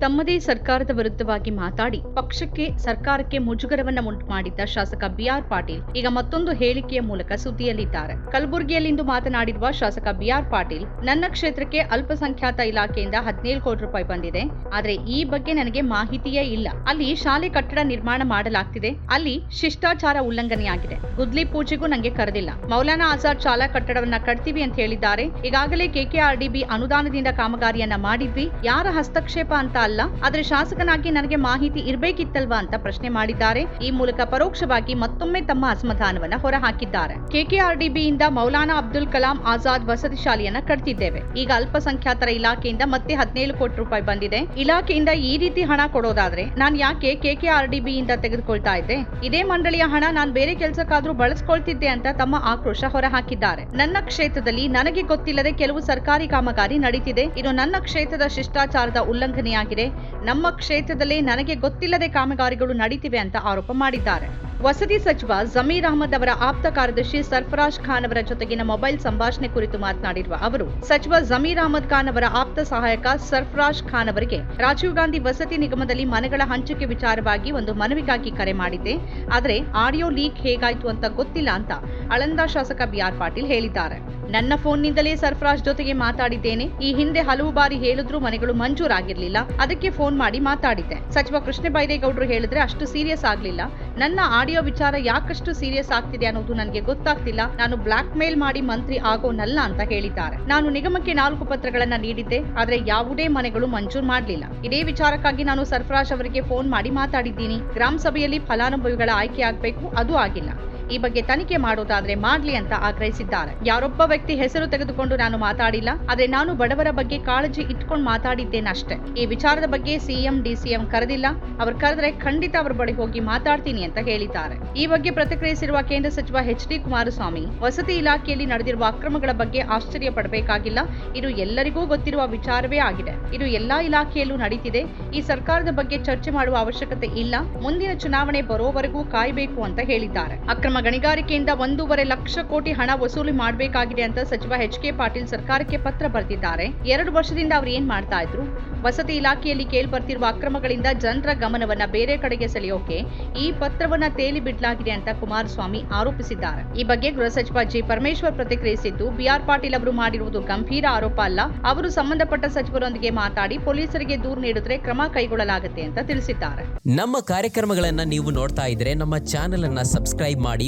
ತಮ್ಮದೇ ಸರ್ಕಾರದ ವಿರುದ್ಧವಾಗಿ ಮಾತಾಡಿ ಪಕ್ಷಕ್ಕೆ, ಸರ್ಕಾರಕ್ಕೆ ಮುಜುಗರವನ್ನ ಉಂಟು ಮಾಡಿದ್ದ ಶಾಸಕ ಬಿಆರ್ ಪಾಟೀಲ್ ಈಗ ಮತ್ತೊಂದು ಹೇಳಿಕೆಯ ಮೂಲಕ ಸುದ್ದಿಯಲ್ಲಿದ್ದಾರೆ. ಕಲಬುರಗಿಯಲ್ಲಿಂದು ಮಾತನಾಡಿರುವ ಶಾಸಕ ಬಿಆರ್ ಪಾಟೀಲ್, ನನ್ನ ಕ್ಷೇತ್ರಕ್ಕೆ ಅಲ್ಪಸಂಖ್ಯಾತ ಇಲಾಖೆಯಿಂದ ಹದಿನೇಳು ಕೋಟಿ ರೂಪಾಯಿ ಬಂದಿದೆ. ಆದರೆ ಈ ಬಗ್ಗೆ ನನಗೆ ಮಾಹಿತಿಯೇ ಇಲ್ಲ. ಅಲ್ಲಿ ಶಾಲೆ ಕಟ್ಟಡ ನಿರ್ಮಾಣ ಮಾಡಲಾಗ್ತಿದೆ. ಅಲ್ಲಿ ಶಿಷ್ಟಾಚಾರ ಉಲ್ಲಂಘನೆಯಾಗಿದೆ. ಗುದ್ಲಿ ಪೂಜೆಗೂ ನಂಗೆ ಕರೆದಿಲ್ಲ. ಮೌಲಾನಾ ಆಜಾದ್ ಶಾಲಾ ಕಟ್ಟಡವನ್ನ ಕಟ್ತೀವಿ ಅಂತ ಹೇಳಿದ್ದಾರೆ. ಈಗಾಗಲೇ ಕೆಕೆಆರ್ಡಿಬಿ ಅನುದಾನದಿಂದ ಕಾಮಗಾರಿಯನ್ನ ಮಾಡಿದ್ವಿ. ಯಾರ ಹಸ್ತಕ್ಷೇಪ ಅಂತ ಅಲ್ಲ, ಆದರೆ ಶಾಸಕನಾಗಿ ನನಗೆ ಮಾಹಿತಿ ಇರಬೇಕಿತ್ತಲ್ವಾ ಅಂತ ಪ್ರಶ್ನೆ ಮಾಡಿದ್ದಾರೆ. ಈ ಮೂಲಕ ಪರೋಕ್ಷವಾಗಿ ಮತ್ತೊಮ್ಮೆ ತಮ್ಮ ಅಸಮಾಧಾನವನ್ನ ಹೊರಹಾಕಿದ್ದಾರೆ. ಕೆಕೆಆರ್ಡಿಬಿಯಿಂದ ಮೌಲಾನಾ ಅಬ್ದುಲ್ ಕಲಾಂ ಆಜಾದ್ ವಸತಿ ಶಾಲೆಯನ್ನ ಕಟ್ತಿದ್ದೇವೆ. ಈಗ ಅಲ್ಪಸಂಖ್ಯಾತರ ಇಲಾಖೆಯಿಂದ ಮತ್ತೆ ಹದಿನೇಳು ಕೋಟಿ ರೂಪಾಯಿ ಬಂದಿದೆ. ಇಲಾಖೆಯಿಂದ ಈ ರೀತಿ ಹಣ ಕೊಡೋದಾದ್ರೆ ನಾನು ಯಾಕೆ ಕೆಕೆಆರ್ಡಿಬಿಯಿಂದ ತೆಗೆದುಕೊಳ್ತಾ ಇದ್ದೆ? ಇದೇ ಮಂಡಳಿಯ ಹಣ ನಾನು ಬೇರೆ ಕೆಲಸಕ್ಕಾದ್ರೂ ಬಳಸ್ಕೊಳ್ತಿದ್ದೆ ಅಂತ ತಮ್ಮ ಆಕ್ರೋಶ ಹೊರಹಾಕಿದ್ದಾರೆ. ನನ್ನ ಕ್ಷೇತ್ರದಲ್ಲಿ ನನಗೆ ಗೊತ್ತಿಲ್ಲದೆ ಕೆಲವು ಸರ್ಕಾರಿ ಕಾಮಗಾರಿ ನಡೀತಿದೆ. ಇದು ನನ್ನ ಕ್ಷೇತ್ರದ ಶಿಷ್ಟಾಚಾರದ ಉಲ್ಲಂಘನೆಯಾಗಿದೆ. ನಮ್ಮ ಕ್ಷೇತ್ರದಲ್ಲಿ ನನಗೆ ಗೊತ್ತಿಲ್ಲದೆ ಕಾಮಗಾರಿಗಳು ನಡೀತಿವೆ ಅಂತ ಆರೋಪ ಮಾಡಿದ್ದಾರೆ. ವಸತಿ ಸಚಿವ ಜಮೀರ್ ಅಹಮದ್ ಅವರ ಆಪ್ತ ಕಾರ್ಯದರ್ಶಿ ಸರ್ಫರಾಜ್ ಖಾನ್ ಅವರ ಜೊತೆಗಿನ ಮೊಬೈಲ್ ಸಂಭಾಷಣೆ ಕುರಿತು ಮಾತನಾಡಿರುವ ಅವರು, ಸಚಿವ ಜಮೀರ್ ಅಹಮದ್ ಖಾನ್ ಅವರ ಆಪ್ತ ಸಹಾಯಕ ಸರ್ಫರಾಜ್ ಖಾನ್ ಅವರಿಗೆ ರಾಜೀವ್ ಗಾಂಧಿ ವಸತಿ ನಿಗಮದಲ್ಲಿ ಮನೆಗಳ ಹಂಚಿಕೆ ವಿಚಾರವಾಗಿ ಒಂದು ಮನವಿಗಾಗಿ ಕರೆ ಮಾಡಿದ್ದೆ. ಆದರೆ ಆಡಿಯೋ ಲೀಕ್ ಹೇಗಾಯಿತು ಅಂತ ಗೊತ್ತಿಲ್ಲ ಅಂತ ಆಳಂದ ಶಾಸಕ ಬಿಆರ್ ಪಾಟೀಲ್ ಹೇಳಿದ್ದಾರೆ. ನನ್ನ ಫೋನ್ನಿಂದಲೇ ಸರ್ಫರಾಜ್ ಜೊತೆಗೆ ಮಾತಾಡಿದ್ದೇನೆ. ಈ ಹಿಂದೆ ಹಲವು ಬಾರಿ ಹೇಳಿದ್ರು ಮನೆಗಳು ಮಂಜೂರಾಗಿರ್ಲಿಲ್ಲ. ಅದಕ್ಕೆ ಫೋನ್ ಮಾಡಿ ಮಾತಾಡಿದ್ದೆ. ಸಚಿವ ಕೃಷ್ಣ ಬೈರೇಗೌಡರು ಹೇಳಿದ್ರೆ ಅಷ್ಟು ಸೀರಿಯಸ್ ಆಗ್ಲಿಲ್ಲ. ನನ್ನ ಆಡಿಯೋ ವಿಚಾರ ಯಾಕಷ್ಟು ಸೀರಿಯಸ್ ಆಗ್ತಿದೆ ಅನ್ನೋದು ನನಗೆ ಗೊತ್ತಾಗ್ತಿಲ್ಲ. ನಾನು ಬ್ಲಾಕ್ ಮೇಲ್ ಮಾಡಿ ಮಂತ್ರಿ ಆಗೋನಲ್ಲ ಅಂತ ಹೇಳಿದ್ದಾರೆ. ನಾನು ನಿಗಮಕ್ಕೆ ನಾಲ್ಕು ಪತ್ರಗಳನ್ನ ನೀಡಿದ್ದೆ. ಆದ್ರೆ ಯಾವುದೇ ಮನೆಗಳು ಮಂಜೂರು ಮಾಡಲಿಲ್ಲ. ಇದೇ ವಿಚಾರಕ್ಕಾಗಿ ನಾನು ಸರ್ಫರಾಜ್ ಅವರಿಗೆ ಫೋನ್ ಮಾಡಿ ಮಾತಾಡಿದ್ದೀನಿ. ಗ್ರಾಮ ಸಭೆಯಲ್ಲಿ ಫಲಾನುಭವಿಗಳ ಆಯ್ಕೆ ಆಗ್ಬೇಕು. ಅದು ಆಗಿಲ್ಲ. ಈ ಬಗ್ಗೆ ತನಿಖೆ ಮಾಡೋದಾದ್ರೆ ಮಾಡ್ಲಿ ಅಂತ ಆಗ್ರಹಿಸಿದ್ದಾರೆ. ಯಾರೊಬ್ಬ ವ್ಯಕ್ತಿ ಹೆಸರು ತೆಗೆದುಕೊಂಡು ನಾನು ಮಾತಾಡಿಲ್ಲ, ಆದ್ರೆ ನಾನು ಬಡವರ ಬಗ್ಗೆ ಕಾಳಜಿ ಇಟ್ಕೊಂಡು ಮಾತಾಡಿದ್ದೇನಷ್ಟೇ ಈ ವಿಚಾರದ ಬಗ್ಗೆ ಸಿಎಂ ಡಿಸಿಎಂ ಕರೆದಿಲ್ಲ. ಅವ್ರು ಕರೆದ್ರೆ ಖಂಡಿತ ಅವ್ರ ಬಳಿ ಹೋಗಿ ಮಾತಾಡ್ತೀನಿ ಅಂತ ಹೇಳಿದ್ದಾರೆ. ಈ ಬಗ್ಗೆ ಪ್ರತಿಕ್ರಿಯಿಸಿರುವ ಕೇಂದ್ರ ಸಚಿವ ಎಚ್ ಡಿ ಕುಮಾರಸ್ವಾಮಿ, ವಸತಿ ಇಲಾಖೆಯಲ್ಲಿ ನಡೆದಿರುವ ಅಕ್ರಮಗಳ ಬಗ್ಗೆ ಆಶ್ಚರ್ಯ ಪಡಬೇಕಾಗಿಲ್ಲ. ಇದು ಎಲ್ಲರಿಗೂ ಗೊತ್ತಿರುವ ವಿಚಾರವೇ ಆಗಿದೆ. ಇದು ಎಲ್ಲಾ ಇಲಾಖೆಯಲ್ಲೂ ನಡೀತಿದೆ. ಈ ಸರ್ಕಾರದ ಬಗ್ಗೆ ಚರ್ಚೆ ಮಾಡುವ ಅವಶ್ಯಕತೆ ಇಲ್ಲ. ಮುಂದಿನ ಚುನಾವಣೆ ಬರೋವರೆಗೂ ಕಾಯಬೇಕು ಅಂತ ಹೇಳಿದ್ದಾರೆ. ಅಕ್ರಮ ಗಣಿಗಾರಿಕೆಯಿಂದ ಒಂದೂವರೆ ಲಕ್ಷ ಕೋಟಿ ಹಣ ವಸೂಲಿ ಮಾಡಬೇಕಾಗಿದೆ ಅಂತ ಸಚಿವ ಎಚ್ ಕೆ ಪಾಟೀಲ್ ಸರ್ಕಾರಕ್ಕೆ ಪತ್ರ ಬರೆದಿದ್ದಾರೆ. ಎರಡು ವರ್ಷದಿಂದ ಅವರು ಏನ್ ಮಾಡ್ತಾ ಇದ್ರು? ವಸತಿ ಇಲಾಖೆಯಲ್ಲಿ ಕೇಳ್ಬರ್ತಿರುವ ಅಕ್ರಮಗಳಿಂದ ಜನರ ಗಮನವನ್ನ ಬೇರೆ ಕಡೆಗೆ ಸೆಳೆಯೋಕೆ ಈ ಪತ್ರವನ್ನ ತೇಲಿ ಬಿಡಲಾಗಿದೆ ಅಂತ ಕುಮಾರಸ್ವಾಮಿ ಆರೋಪಿಸಿದ್ದಾರೆ. ಈ ಬಗ್ಗೆ ಗೃಹ ಸಚಿವ ಜಿ ಪರಮೇಶ್ವರ್ ಪ್ರತಿಕ್ರಿಯಿಸಿದ್ದು, ಬಿಆರ್ ಪಾಟೀಲ್ ಅವರು ಮಾಡಿರುವುದು ಗಂಭೀರ ಆರೋಪ ಅಲ್ಲ. ಅವರು ಸಂಬಂಧಪಟ್ಟ ಸಚಿವರೊಂದಿಗೆ ಮಾತಾಡಿ ಪೊಲೀಸರಿಗೆ ದೂರು ನೀಡಿದ್ರೆ ಕ್ರಮ ಕೈಗೊಳ್ಳಲಾಗುತ್ತೆ ಅಂತ ತಿಳಿಸಿದ್ದಾರೆ. ನಮ್ಮ ಕಾರ್ಯಕ್ರಮಗಳನ್ನ ನೀವು ನೋಡ್ತಾ ಇದ್ರೆ ನಮ್ಮ ಚಾನೆಲ್ ಅನ್ನ ಸಬ್ಸ್ಕ್ರೈಬ್ ಮಾಡಿ